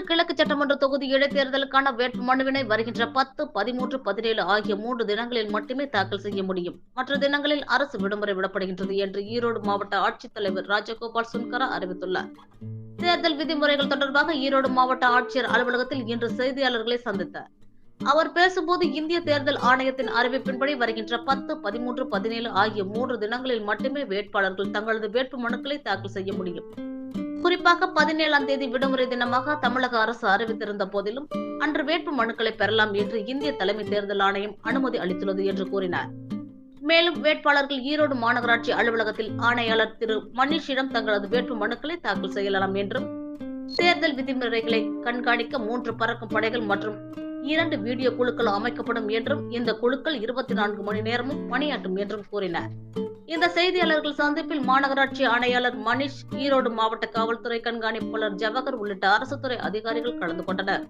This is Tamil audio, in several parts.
ஈரோடு கிழக்கு சட்டமன்ற தொகுதி இடைத்தேர்தலுக்கான வேட்புமனுவினை வருகின்ற பத்து பதிமூன்று பதினேழு ஆகிய மூன்று தினங்களில் மட்டுமே தாக்கல் செய்ய முடியும். மற்ற தினங்களில் அரசு விடுமுறை விடப்படுகின்றது என்று ஈரோடு மாவட்ட ஆட்சித்தலைவர் ராஜகோபால் சுன்கரா அறிவித்துள்ளார். தேர்தல் விதிமுறைகள் தொடர்பாக ஈரோடு மாவட்ட ஆட்சியர் அலுவலகத்தில் இன்று செய்தியாளர்களை சந்தித்தார். அவர் பேசும்போது இந்திய தேர்தல் ஆணையத்தின் அறிவிப்பின்படி வருகின்ற பத்து பதிமூன்று பதினேழு ஆகிய மூன்று தினங்களில் மட்டுமே வேட்பாளர்கள் தங்களது வேட்பு மனுக்களை தாக்கல் செய்ய முடியும். குறிப்பாக பதினேழாம் தேதி விடுமுறை தினமாக தமிழக அரசு அறிவித்திருந்த போதிலும் அன்று வேட்பு மனுக்களை பெறலாம் என்று இந்திய தலைமை தேர்தல் ஆணையம் அனுமதி அளித்துள்ளது என்று கூறினார். மேலும் வேட்பாளர்கள் ஈரோடு மாநகராட்சி அலுவலகத்தில் ஆணையாளர் திரு மணிஷிடம் தங்களது வேட்பு மனுக்களை தாக்கல் செய்யலாம் என்றும் தேர்தல் விதிமுறைகளை கண்காணிக்க மூன்று பறக்கும் படைகள் மற்றும் இரண்டு வீடியோ குழுக்கள் அமைக்கப்படும் என்றும் இந்த குழுக்கள் இருபத்தி நான்கு மணி நேரமும் பணியாற்றும் என்றும் கூறினார். இந்த செய்தியாளர்கள் சந்திப்பில் மாநகராட்சி ஆணையாளர் மணிஷ் ஈரோடு மாவட்ட காவல்துறை கண்காணிப்பாளர் ஜவஹர் உள்ளிட்ட அரசு துறை அதிகாரிகள் கலந்து கொண்டனர்.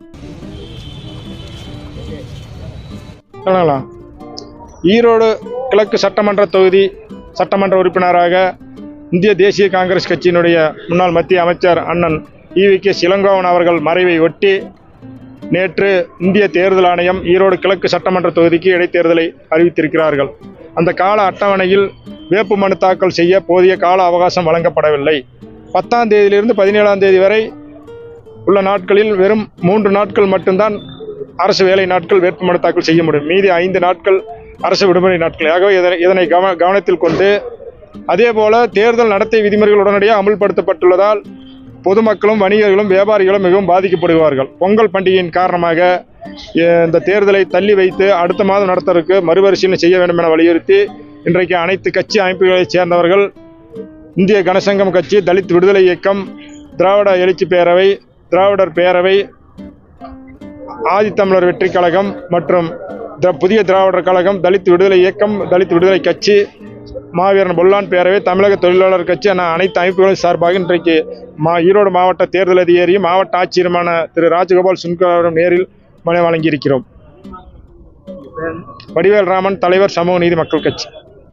ஈரோடு கிழக்கு சட்டமன்ற தொகுதி சட்டமன்ற உறுப்பினராக இந்திய தேசிய காங்கிரஸ் கட்சியினுடைய முன்னாள் மத்திய அமைச்சர் அண்ணன் ஈவி கே. சிலங்கோவன் அவர்கள் மறைவை ஒட்டி நேற்று இந்திய தேர்தல் ஆணையம் ஈரோடு கிழக்கு சட்டமன்ற தொகுதிக்கு இடைத்தேர்தலை அறிவித்திருக்கிறார்கள். அந்த கால அட்டவணையில் வேட்பு மனு தாக்கல் செய்ய போதிய கால அவகாசம் வழங்கப்படவில்லை. பத்தாம் தேதியிலிருந்து பதினேழாம் தேதி வரை உள்ள நாட்களில் வெறும் மூன்று நாட்கள் மட்டும்தான் அரசு வேலை நாட்கள் வேட்புமனு தாக்கல் செய்ய முடியும். மீதி ஐந்து நாட்கள் அரசு விடுமுறை நாட்கள். ஆகவே இதனை இதனை கவ கவனத்தில் கொண்டு அதேபோல தேர்தல் நடத்தை விதிமுறைகள் உடனடியாக அமுல்படுத்தப்பட்டுள்ளதால் பொதுமக்களும் வணிகர்களும் வியாபாரிகளும் மிகவும் பாதிக்கப்படுவார்கள். பொங்கல் பண்டிகையின் காரணமாக இந்த தேர்தலை தள்ளி வைத்து அடுத்த மாதம் நடத்துவதற்கு மறுபரிசீலனை செய்ய வேண்டும் என வலியுறுத்தி இன்றைக்கு அனைத்து கட்சி அமைப்புகளைச் சேர்ந்தவர்கள் இந்திய கனசங்கம் கட்சி தலித் விடுதலை இயக்கம் திராவிட எழுச்சி பேரவை திராவிடர் பேரவை ஆதித்தமிழர் வெற்றிக் கழகம் மற்றும் த புதிய திராவிடர் கழகம் தலித் விடுதலை இயக்கம் தலித் விடுதலை கட்சி மாவீரன் பொல்லான் பேரவை தமிழக தொழிலாளர் கட்சி என அனைத்து அமைப்புகளின் சார்பாக இன்றைக்கு மா ஈரோடு மாவட்ட தேர்தல் அதிகாரியும் மாவட்ட ஆட்சியருமான திரு. ராஜகோபால் சுன்கராவிடம் நேரில் மனு வழங்கியிருக்கிறோம். வடிவேல் ராமன் தலைவர் சமூக நீதி மக்கள் கட்சி.